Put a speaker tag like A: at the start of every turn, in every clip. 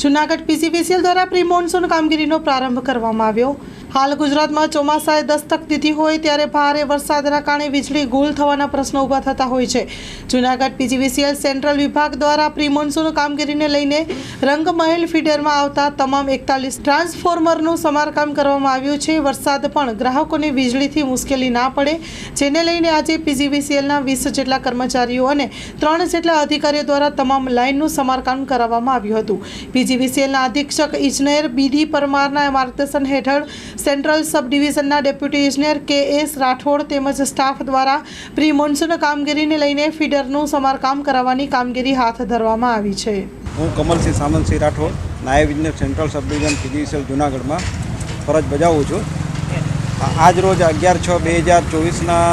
A: જૂનાગઢ પીસીવીસીએલ દ્વારા pre monsoon કામગીરીનો પ્રારંભ કરવામાં આવ્યો. હાલ ગુજરાતમાં ચોમાસાએ દસ્તક દીધી હોય ત્યારે ભારે વરસાદના કારણે વીજળી ગુલ થવાના પ્રશ્નો ઊભા થતા હોય છે. જૂનાગઢ પીજીવીસીએલ સેન્ટ્રલ વિભાગ દ્વારા પ્રી કામગીરીને લઈને રંગમહેલ ફીડરમાં આવતા તમામ એકતાલીસ ટ્રાન્સફોર્મરનું સમારકામ કરવામાં આવ્યું છે. વરસાદ પણ ગ્રાહકોને વીજળીથી મુશ્કેલી ના પડે, જેને લઈને આજે પીજીવીસીએલના વીસ જેટલા કર્મચારીઓ અને ત્રણ જેટલા અધિકારીઓ દ્વારા તમામ લાઇનનું સમારકામ કરાવવામાં આવ્યું હતું. પીજીવીસીએલના અધિક્ષક ઇજનેર બીડી પરમારના માર્ગદર્શન હેઠળ સેન્ટ્રલ સબ ડિવિઝનના ડેપ્યુટી ઇજનેર કે એસ રાઠોડ તેમજ સ્ટાફ દ્વારા પ્રી મોન્સૂન કામગીરીને લઈને ફીડરનું સમારકામ કરાવવાની કામગીરી હાથ ધરવામાં આવી છે.
B: હું કમલસિંહ સામંતસિંહ રાઠોડ, નાયબ ઇજનેર સેન્ટ્રલ સબ ડિવિઝન પીજીવીસીએલ જુનાગઢમાં ફરજ બજાવું છું. આજ રોજ અગિયાર છ બે હજાર ચોવીસના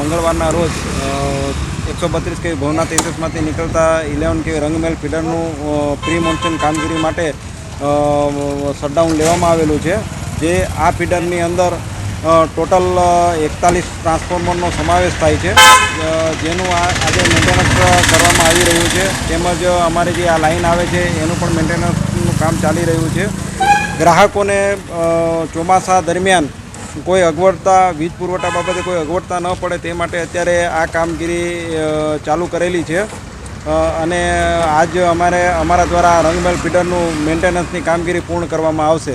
B: મંગળવારના રોજ એકસો બત્રીસ કેવી ભવનાથ એસએસમાંથી નીકળતા ઇલેવન કેવી રંગમેલ ફીડરનું પ્રી મોન્સૂન કામગીરી માટે શટડાઉન લેવામાં આવેલું છે. જે આ ફીડરની અંદર ટોટલ એકતાલીસ ટ્રાન્સફોર્મરનો સમાવેશ થાય છે. જેનું આજે મેન્ટેનન્સ કરવામાં આવી રહ્યું છે. તેમજ અમારે જે આ લાઈન આવે છે, એનું પણ મેન્ટેનન્સનું કામ ચાલી રહ્યું છે. ગ્રાહકોને ચોમાસા દરમિયાન કોઈ અગવડતા, વીજ પુરવઠા બાબતે કોઈ અગવડતા ન પડે તે માટે અત્યારે આ કામગીરી ચાલુ કરેલી છે. અને આજ અમારે, અમારા દ્વારા રંગમેલ ફીડરનું મેન્ટેનન્સની કામગીરી પૂર્ણ કરવામાં આવશે.